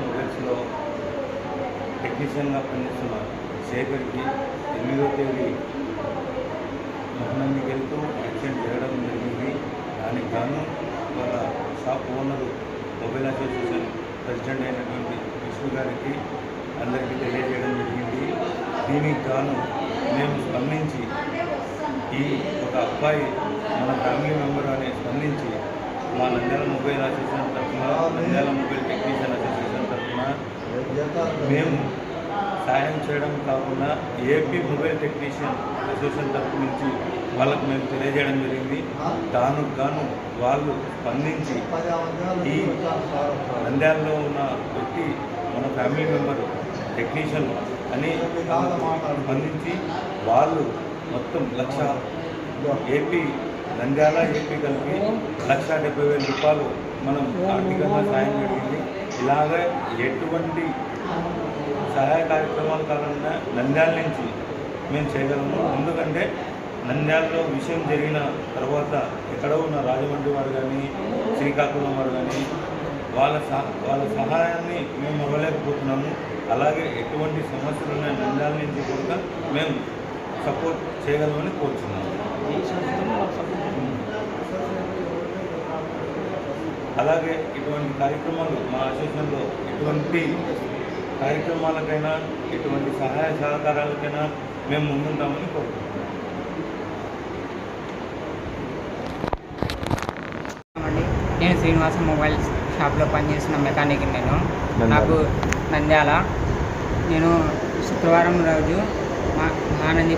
మొబైల్స్లో టెక్నీషియన్గా పనిచేస్తున్న శేఖర్కి ఎనిమిదో తేదీ మహనందికి వెళ్తూ యాక్సిడెంట్ జరగడం జరిగింది. దానికి గాను వాళ్ళ shop owner mobile association president అయినటువంటి విష్ణు గారికి అందరికీ తెలియజేయడం జరిగింది. దీనికి గాను మేము స్పందించి ఈ ఒక అబ్బాయి మన ఫ్యామిలీ మెంబర్ అని స్పందించి మా నంద్యాల మొబైల్ అసోసియేషన్ తరఫున నంద్యాల మొబైల్ టెక్నీషియన్ అసోసియేషన్ తరఫున మేము సాయం చేయడం కాకుండా ఏపీ మొబైల్ టెక్నీషియన్ అసోసియేషన్ తరఫు నుంచి వాళ్ళకు మేము తెలియజేయడం జరిగింది. దానికి గాను వాళ్ళు స్పందించి ఈ నంద్యాలలో ఉన్న వ్యక్తి మన ఫ్యామిలీ మెంబర్ టెక్నీషియన్ అని బంధించి వాళ్ళు మొత్తం లక్ష ఏపీ నంద్యాల ఏపీ కలిపి లక్ష డెబ్బై వేల రూపాయలు మనం ఆర్థికంగా సాయం జరిగింది. ఇలాగ ఎటువంటి సహాయ కార్యక్రమాల కారణంగా నంద్యాల నుంచి మేము చేయగలము. ఎందుకంటే నంద్యాలలో విషయం జరిగిన తర్వాత ఎక్కడో ఉన్న రాజమండ్రి వారు కానీ శ్రీకాకుళం వారు కానీ వాళ్ళ సహా వాళ్ళ సహాయాన్ని మేము ఇవ్వలేకపోతున్నాము అలాగే ఎటువంటి సమస్యలు ఉన్నాయి నంద్యాల నుంచి కూడా మేము సపోర్ట్ చేయగలమని కోరుచున్నాము. అలాగే ఇటువంటి కార్యక్రమాలు మా అసోసియేషన్లో ఎటువంటి కార్యక్రమాలకైనా ఎటువంటి సహాయ సహకారాలకైనా మేము ముందుంటామని కోరుకుంటున్నాం నేను శ్రీనివాస మొబైల్ షాప్లో పనిచేస్తున్న మెకానిక్ నేను. నాకు నంద్యాల. నేను శుక్రవారం రోజు మా మహానంది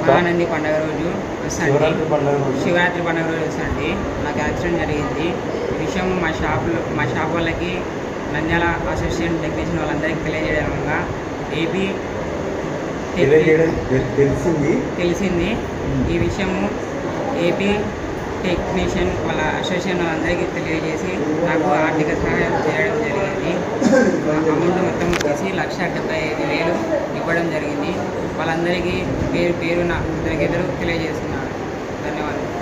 మహానంది పండుగ రోజు శివరాత్రి వస్తాండి పండుగ రోజు. శివరాత్రి పండుగ రోజు వస్తాండి. నాకు యాక్సిడెంట్ జరిగింది. ఈ విషయం మా షాప్లో మా షాప్ వాళ్ళకి నంద్యాల అసోసియేషన్ టెక్నీషియన్ వాళ్ళందరికీ తెలియజేయడంగా ఏపీ తెలిసింది. తెలిసింది. ఈ విషయము ఏపీ టెక్నీషియన్ వాళ్ళ అసోసియేషన్ వాళ్ళందరికీ తెలియజేసి నాకు ఆర్థిక సహాయం చేయడం జరిగింది. అమౌంట్ మొత్తం వచ్చేసి లక్ష డెబ్బై ఐదు వేలు ఇవ్వడం జరిగింది. వాళ్ళందరికీ పేరు పేరున ఇద్దరికిద్దరు తెలియజేస్తున్నారు. ధన్యవాదాలు.